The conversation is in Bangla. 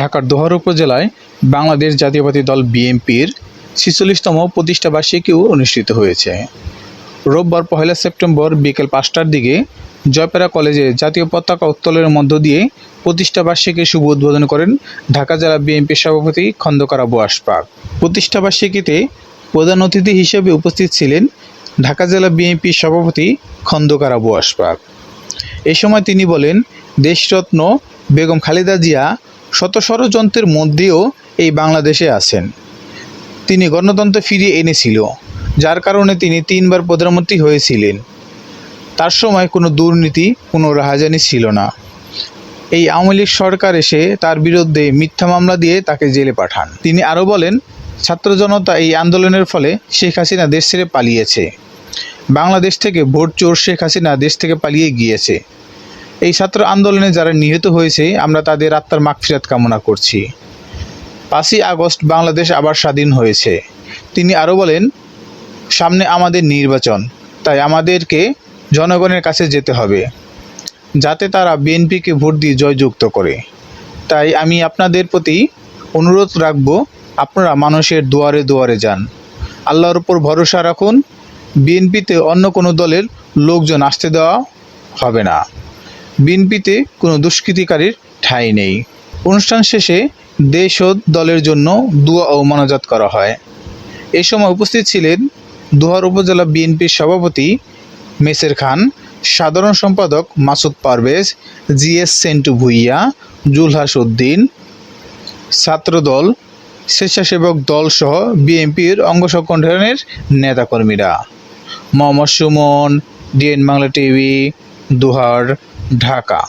ঢাকার দোহার উপজেলায় বাংলাদেশ জাতীয়বাদী দল বিএনপির ছিচল্লিশতম প্রতিষ্ঠা বার্ষিকীও অনুষ্ঠিত হয়েছে। রোববার পহেলা সেপ্টেম্বর বিকেল পাঁচটার দিকে জয়পেরা কলেজে জাতীয় পতাকা উত্তোলনের মধ্য দিয়ে প্রতিষ্ঠা বার্ষিকীর শুভ উদ্বোধন করেন ঢাকা জেলা বিএনপির সভাপতি খন্দকার আবু আশফাক। প্রতিষ্ঠা বার্ষিকীতে প্রধান অতিথি হিসেবে উপস্থিত ছিলেন ঢাকা জেলা বিএনপির সভাপতি খন্দকার আবু আশফাক। এ সময় তিনি বলেন, দেশরত্ন বেগম খালেদা জিয়া শত ষড়যন্ত্রের মধ্যেও এই বাংলাদেশে আছেন। তিনি গণতন্ত্র ফিরিয়ে এনেছিল, যার কারণে তিনি তিনবার প্রধানমন্ত্রী হয়েছিলেন। তার সময় কোনো দুর্নীতি, কোনো রাহাজানি ছিল না। এই আওয়ামী লীগ সরকার এসে তার বিরুদ্ধে মিথ্যা মামলা দিয়ে তাকে জেলে পাঠান। তিনি আরও বলেন, ছাত্র জনতা এই আন্দোলনের ফলে শেখ হাসিনা দেশ ছেড়ে পালিয়েছে। বাংলাদেশ থেকে ভোট চোর শেখ হাসিনা দেশ থেকে পালিয়ে গিয়েছে। এই ছাত্র আন্দোলনে যারা নিহত হয়েছে, আমরা তাদের আত্মার মাগফিরাত কামনা করছি। পাঁচই আগস্ট বাংলাদেশ আবার স্বাধীন হয়েছে। তিনি আরও বলেন, সামনে আমাদের নির্বাচন, তাই আমাদেরকে জনগণের কাছে যেতে হবে, যাতে তারা বিএনপিকে ভোট দিয়ে জয়যুক্ত করে। তাই আমি আপনাদের প্রতি অনুরোধ রাখব, আপনারা মানুষের দুয়ারে দুয়ারে যান। আল্লাহর উপর ভরসা রাখুন, বিএনপিতে অন্য কোনো দলের লোকজন আসতে দেওয়া হবে না। বিএনপিতে কোনো দুষ্কৃতিকারীর ঠাঁই নেই। অনুষ্ঠান শেষে দেশ ও দলের জন্য দুয়া ও মনাজাত করা হয়। এ সময় উপস্থিত ছিলেন দোহার উপজেলা বিএনপির সভাপতি মেসের খান, সাধারণ সম্পাদক মাসুদ পারভেজ, জিএস সেন্টু ভুইয়া, জুলহাস উদ্দিন, ছাত্রদল, স্বেচ্ছাসেবক দল সহ বিএনপির অঙ্গ সংগঠনের নেতাকর্মীরা। Mohammad Sumon, DN Bangla TV, Dohar Dhaka.